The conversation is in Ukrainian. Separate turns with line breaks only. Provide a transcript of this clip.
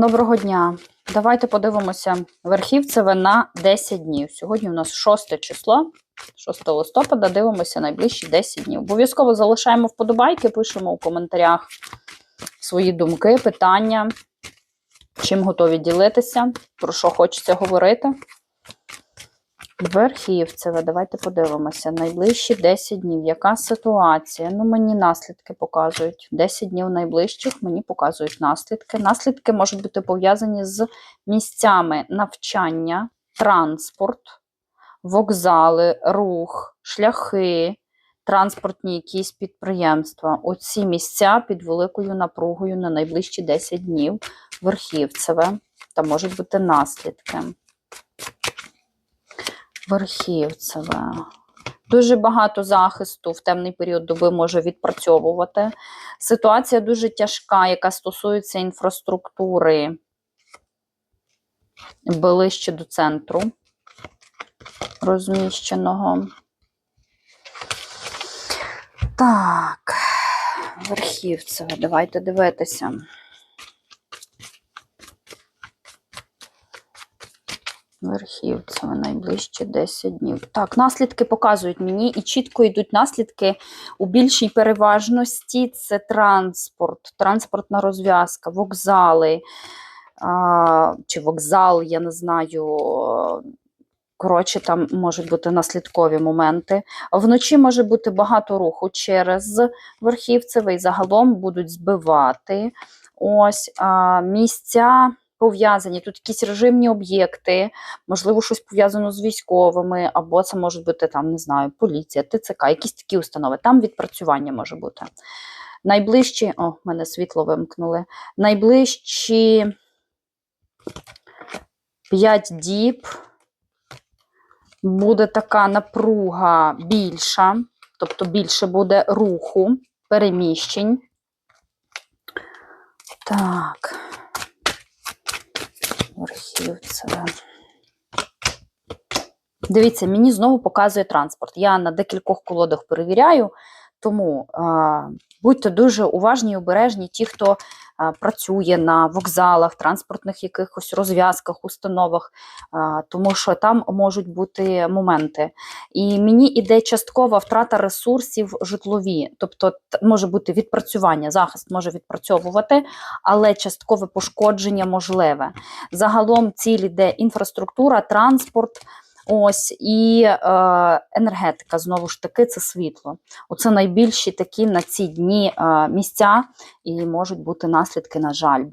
Доброго дня. Давайте подивимося верхівцеве на 10 днів. Сьогодні у нас 6 число, 6 листопада. Дивимося найближчі 10 днів. Обов'язково залишаємо вподобайки, пишемо у коментарях свої думки, питання, чим готові ділитися, про що хочеться говорити. Верхівцеве, давайте подивимося. Найближчі 10 днів. Яка ситуація? Ну, мені наслідки показують. 10 днів найближчих мені показують наслідки. Наслідки можуть бути пов'язані з місцями навчання, транспорт, вокзали, рух, шляхи, транспортні якісь підприємства. Оці місця під великою напругою на найближчі 10 днів. Верхівцеве. Та можуть бути наслідки. Верхівцеве. Дуже багато захисту в темний період доби може відпрацьовувати. Ситуація дуже тяжка, яка стосується інфраструктури ближче до центру розміщеного. Так, Верхівцеве, давайте дивитися. Верхівцеве найближче 10 днів. Так, наслідки показують мені і чітко йдуть наслідки у більшій переважності. Це транспорт, транспортна розв'язка, вокзали а, чи вокзал, я не знаю. Коротше, там можуть бути наслідкові моменти. Вночі може бути багато руху через Верхівцеве і загалом будуть збивати. Ось а, місця пов'язані. Тут якісь режимні об'єкти, можливо, щось пов'язано з військовими, або це може бути там, не знаю, поліція, ТЦК, якісь такі установи. Там відпрацювання може бути. Найближчі, о, мене світло вимкнули. Найближчі 5 діб буде така напруга більша, тобто більше буде руху, переміщень. Так. Верхівцеве. Дивіться, мені знову показує транспорт. Я на декількох колодах перевіряю, тому а, будьте дуже уважні і обережні, ті, хто а, працює на вокзалах, транспортних якихось розв'язках, установах, а, тому що там можуть бути моменти. І мені іде часткова втрата ресурсів житлові, тобто може бути відпрацювання, захист може відпрацьовувати, але часткове пошкодження можливе. Загалом ціль іде інфраструктура, транспорт. Ось і е, енергетика, знову ж таки, це світло. Оце найбільші такі на ці дні е, місця, і можуть бути наслідки, на жаль.